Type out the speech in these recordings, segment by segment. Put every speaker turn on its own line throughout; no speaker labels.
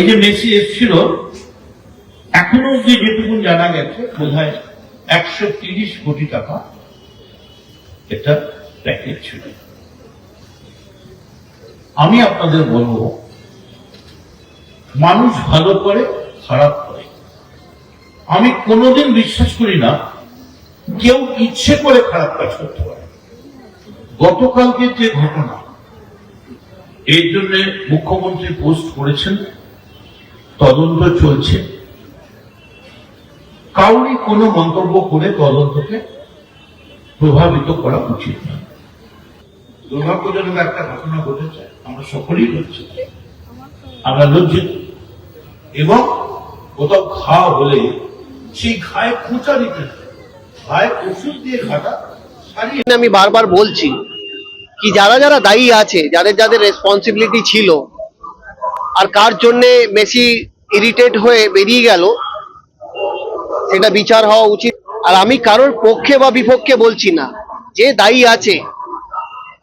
এই যে মেসি এসেছিল, এখনও অব্দি যেটুকু জানা গেছে বোধ হয় একশো তিরিশ কোটি টাকা এটা প্যাকেজ ছিল। আমি আপনাদের বলব, মানুষ ভালো করে, খারাপ করে। আমি কোনোদিন বিশ্বাস করি না, কেউ ইচ্ছে করে খারাপ কাজ করতে পারে। গতকালকে যে ঘটনা, এর জন্য মুখ্যমন্ত্রী পোস্ট করেছেন তদন্ত চলছে। কাউরি কোনো মন্তব্য করে তদন্তকে প্রভাবিত করা উচিত না। দুর্ভাগ্যজনক একটা ঘটনা ঘটেছে, আমরা সকলেই লজ্জিত। আমরা লজ্জিত। এবং কোথাও ঘা হলে সেই ঘায়ে খোঁচা দিতে ঘায়ে ওষুধ দিয়ে ঘাটা
আমি বারবার বলছি কি যারা যারা দায়ী আছে, যাদের যাদের রেসপন্সিবিলিটি ছিল, আর কার জন্য মেসি ইরিটেট হয়ে বেরিয়ে গেল, সেটা বিচার হওয়া উচিত। আর আমি কারোর পক্ষে বা বিপক্ষে বলছি না, যে দায়ী আছে,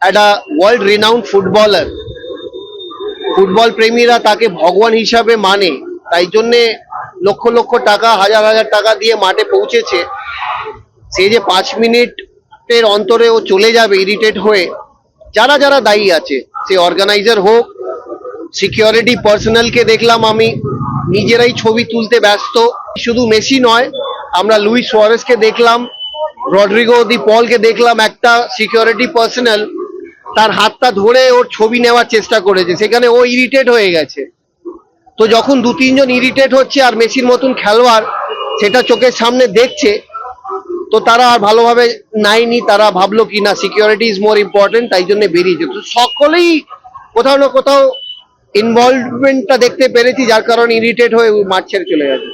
একটা ওয়ার্ল্ড রিনাউন্ড ফুটবলার ফুটবল প্রেমীরা তাকে ভগবান হিসাবে মানে তাই জন্যে লক্ষ লক্ষ টাকা, হাজার হাজার টাকা দিয়ে মাঠে পৌঁছেছে। সে যে পাঁচ মিনিটের অন্তরে ও চলে যাবে ইরিটেট হয়ে, যারা যারা দায়ী আছে, সে অর্গানাইজার হোক সিকিউরিটি পার্সোনালকে দেখলাম আমি নিজেরাই ছবি তুলতে ব্যস্ত। শুধু মেসি নয়, আমরা লুইস সোয়ারেসকে দেখলাম, রড্রিগো দি পলকে দেখলাম একটা সিকিউরিটি পার্সোনাল তার হাতটা ধরে ওর ছবি নেওয়ার চেষ্টা করেছে। সেখানে ও ইরিটেট হয়ে গেছে। তো যখন দু তিনজন ইরিটেট হচ্ছে আর মেসির মতন খেলোয়াড় সেটা চোখের সামনে দেখছে, তো তারা আর ভালোভাবে নাইনি, তারা ভাবলো কি না সিকিউরিটি ইজ মোর ইম্পর্টেন্ট তাই জন্য বেরিয়েছে। তো সকলেই কোথাও না কোথাও ইনভলভমেন্টটা দেখতে পেরেছি যার কারণে ইরিটেট হয়ে মাঠ ছেড়ে চলে গেছে।